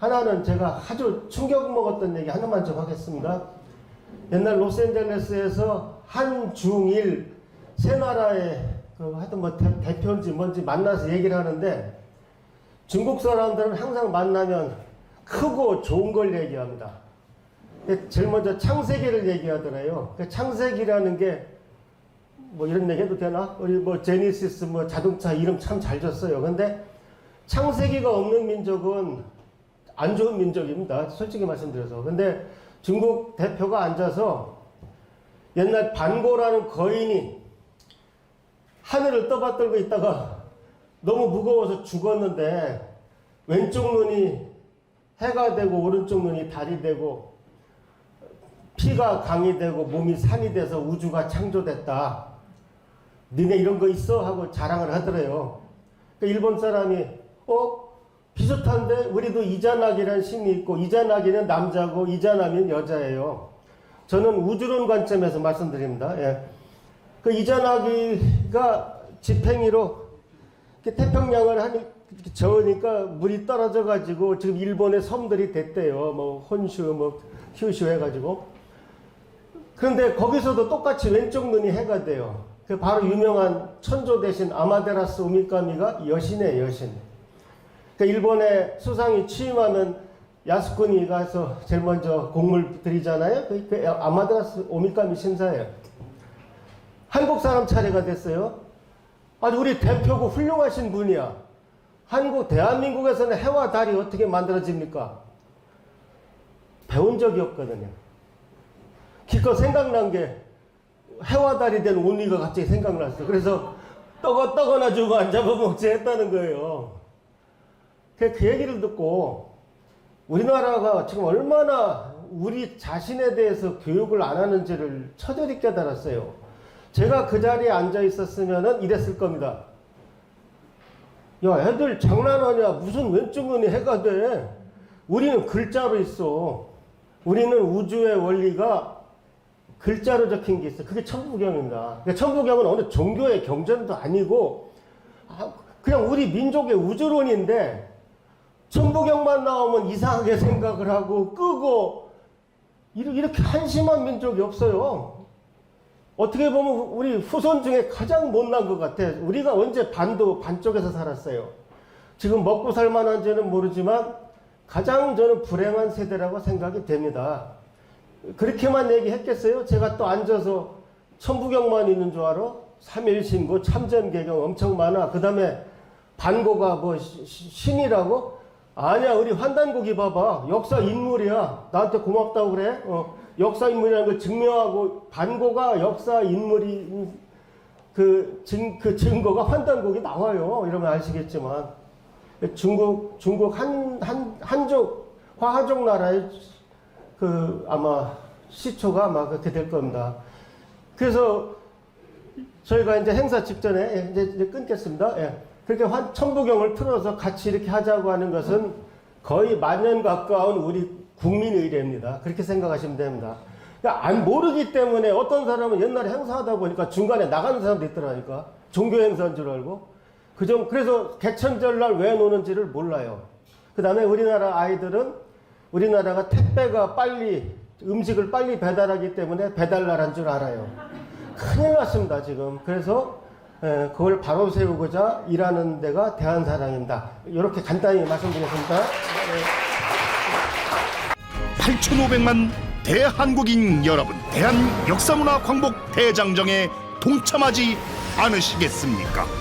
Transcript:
하나는 제가 아주 충격 먹었던 얘기 하나만 좀 하겠습니다. 옛날 로스앤젤레스에서 한중일 세 나라의 그 하여튼 뭐 대, 대표인지 뭔지 만나서 얘기를 하는데 중국 사람들은 항상 만나면 크고 좋은 걸 얘기합니다. 제일 먼저 창세기를 얘기하더래요. 그 창세기라는 게 뭐 이런 얘기 해도 되나? 우리 뭐 제니시스 뭐 자동차 이름 참 잘 줬어요. 근데 창세기가 없는 민족은 안 좋은 민족입니다. 솔직히 말씀드려서. 근데 중국 대표가 앉아서 옛날 반고라는 거인이 하늘을 떠받들고 있다가 너무 무거워서 죽었는데 왼쪽 눈이 해가 되고 오른쪽 눈이 달이 되고 피가 강이 되고 몸이 산이 돼서 우주가 창조됐다. 니네 이런 거 있어? 하고 자랑을 하더래요. 그 일본 사람이 어? 비슷한데 우리도 이자나기라는 신이 있고 이자나기는 남자고 이자나미는 여자예요. 저는 우주론 관점에서 말씀드립니다. 예. 그 이자나기가 집행위로 태평양을 하니 저으니까 물이 떨어져 가지고 지금 일본의 섬들이 됐대요. 뭐 혼슈 뭐 휴슈 해 가지고 그런데 거기서도 똑같이 왼쪽 눈이 해가 돼요. 그 바로 유명한 천조 대신 아마데라스 오미카미가 여신의 여신. 그 일본의 수상이 취임하면 야스쿠니 가서 제일 먼저 공물 드리잖아요. 그, 그 아마데라스 오미카미 신사예요. 한국 사람 차례가 됐어요. 아주 우리 대표고 훌륭하신 분이야. 한국 대한민국에서는 해와 달이 어떻게 만들어집니까? 배운 적이 없거든요. 기껏 생각난 게 해와 달이 된 온리가 갑자기 생각났어. 그래서 떡어 떡어나 주고 안 잡아먹지 했다는 거예요. 그, 그 얘기를 듣고 우리나라가 지금 얼마나 우리 자신에 대해서 교육을 안 하는지를 처절히 깨달았어요. 제가 그 자리에 앉아 있었으면 이랬을 겁니다. 야, 애들 장난하냐? 무슨 왼쪽 눈이 해가 돼? 우리는 글자로 있어. 우리는 우주의 원리가 글자로 적힌 게 있어. 그게 천부경입니다. 그러니까 천부경은 어느 종교의 경전도 아니고, 아, 그냥 우리 민족의 우주론인데, 천부경만 나오면 이상하게 생각을 하고, 끄고, 이렇게 한심한 민족이 없어요. 어떻게 보면 우리 후손 중에 가장 못난 것 같아. 우리가 언제 반도 반쪽에서 살았어요. 지금 먹고 살만한지는 모르지만 가장 저는 불행한 세대라고 생각이 됩니다. 그렇게만 얘기했겠어요? 제가 또 앉아서 천부경만 있는 줄 알아? 삼일신고, 참전개경 엄청 많아. 그 다음에 반고가 뭐 신이라고? 아니야, 우리 환단고기 봐봐. 역사 인물이야. 나한테 고맙다고 그래? 어, 역사 인물이라는 걸 증명하고, 반고가 역사 인물이, 그, 증, 그 증거가 환단곡이 나와요. 이러면 아시겠지만. 중국, 중국 한, 한, 한족, 화하족 나라의 그, 아마 시초가 아마 그렇게 될 겁니다. 그래서 저희가 이제 행사 직전에, 예, 이제 끊겠습니다. 예. 그렇게 환, 천부경을 틀어서 같이 이렇게 하자고 하는 것은 거의 만년 가까운 우리 국민 의례입니다. 그렇게 생각하시면 됩니다. 그러니까 안 모르기 때문에 어떤 사람은 옛날에 행사하다 보니까 중간에 나가는 사람도 있더라니까. 종교 행사인 줄 알고. 그좀 그래서 개천절 날 왜 노는지를 몰라요. 그 다음에 우리나라 아이들은 우리나라가 택배가 빨리 음식을 빨리 배달하기 때문에 배달나라인 줄 알아요. 큰일 났습니다 지금. 그래서 에, 그걸 바로 세우고자 일하는 데가 대한사랑입니다. 이렇게 간단히 말씀드렸습니다. 네. 8,500만 대한국인 여러분, 대한 역사문화 광복 대장정에 동참하지 않으시겠습니까?